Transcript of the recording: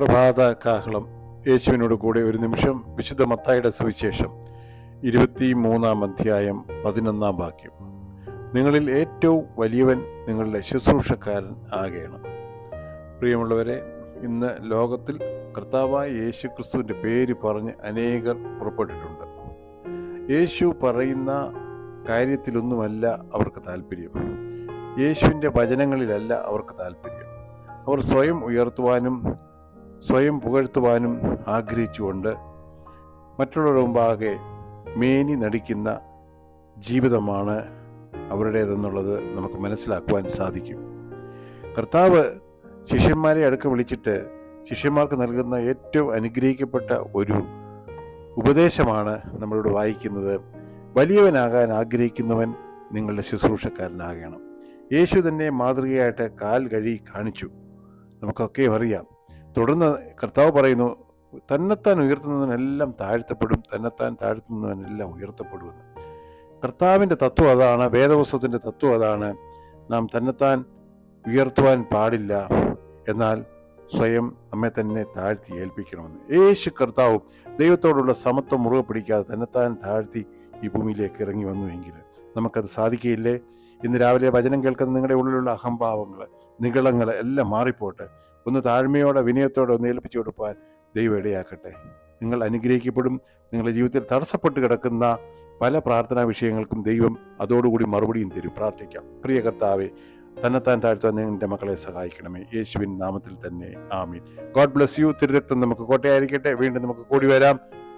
പ്രഭാത കാഹളം യേശുവിനോട് കൂടെ ഒരു നിമിഷം വിശുദ്ധ മത്തായുടെ സുവിശേഷം. ഇരുപത്തി മൂന്നാം അധ്യായം പതിനൊന്നാം വാക്യം. നിങ്ങളിൽ ഏറ്റവും വലിയവൻ നിങ്ങളുടെ ശുശ്രൂഷക്കാരൻ ആകണം. പ്രിയമുള്ളവരെ ഇന്ന് ലോകത്തിൽ കർത്താവായ യേശു ക്രിസ്തുവിന്റെ പേര് പറഞ്ഞ് അനേകർ പുറപ്പെട്ടിട്ടുണ്ട്. യേശു പറയുന്ന കാര്യത്തിലൊന്നുമല്ല അവർക്ക് താല്പര്യം. യേശുവിന്റെ വചനങ്ങളിലല്ല അവർക്ക് താല്പര്യം. അവർ സ്വയം ഉയർത്തുവാനും സ്വയം പുകഴ്ത്തുവാനും ആഗ്രഹിച്ചുകൊണ്ട് മറ്റുള്ളവരുടെ മുമ്പാകെ മേനി നടിക്കുന്ന ജീവിതമാണ് അവരുടേതെന്നുള്ളത് നമുക്ക് മനസ്സിലാക്കുവാൻ സാധിക്കും. കർത്താവ് ശിഷ്യന്മാരെ അടുക്ക വിളിച്ചിട്ട് ശിഷ്യന്മാർക്ക് നൽകുന്ന ഏറ്റവും അനുഗ്രഹിക്കപ്പെട്ട ഒരു ഉപദേശമാണ് നമ്മളിവിടെ വായിക്കുന്നത്. വലിയവനാകാൻ ആഗ്രഹിക്കുന്നവൻ നിങ്ങളുടെ ശുശ്രൂഷക്കാരനാകണം. യേശു തന്നെ മാതൃകയായിട്ട് കാൽ കഴി കാണിച്ചു. നമുക്കൊക്കെ അറിയാം. തുടർന്ന് കർത്താവ് പറയുന്നു തന്നെത്താൻ ഉയർത്തുന്നവനെല്ലാം താഴ്ത്തപ്പെടും തന്നെത്താൻ താഴ്ത്തുന്നവനെല്ലാം ഉയർത്തപ്പെടുമെന്ന്. കർത്താവിന്റെ തത്വം അതാണ് വേദപുസ്തകത്തിന്റെ തത്വം അതാണ്. നാം തന്നെത്താൻ ഉയർത്തുവാൻ പാടില്ല എന്നാൽ സ്വയം നമ്മെ തന്നെ താഴ്ത്തി ഏൽപ്പിക്കണമെന്ന്. യേശു കർത്താവും ദൈവത്തോടുള്ള സമത്വം മുറുകെ പിടിക്കാതെ തന്നെത്താൻ താഴ്ത്തി ഈ ഭൂമിയിലേക്ക് ഇറങ്ങി വന്നുവെങ്കിൽ നമുക്കത് സാധിക്കുകയില്ലേ? ഇന്ന് രാവിലെ വചനം കേൾക്കുന്ന നിങ്ങളുടെ ഉള്ളിലുള്ള അഹംഭാവങ്ങൾ നികളങ്ങൾ എല്ലാം മാറിപ്പോട്ടെ. ഒന്ന് താഴ്മയോടെ വിനയത്തോടെ ഒന്ന് ഏൽപ്പിച്ചു കൊടുപ്പാൻ ദൈവം ഇടയാക്കട്ടെ. നിങ്ങൾ അനുഗ്രഹിക്കപ്പെടും. നിങ്ങളുടെ ജീവിതത്തിൽ തടസ്സപ്പെട്ട് കിടക്കുന്ന പല പ്രാർത്ഥനാ വിഷയങ്ങൾക്കും ദൈവം അതോടുകൂടി മറുപടിയും തരും. പ്രാർത്ഥിക്കാം. പ്രിയ കർത്താവെ തന്നെത്താൻ താഴ്ത്തുവാൻ നിങ്ങളുടെ മക്കളെ സഹായിക്കണമേ. യേശുവിൻ നാമത്തിൽ തന്നെ. ആമീൻ. God bless you. തിരുരക്തം നമുക്ക് കോട്ടയായിരിക്കട്ടെ. വീണ്ടും നമുക്ക് കൂടി വരാം.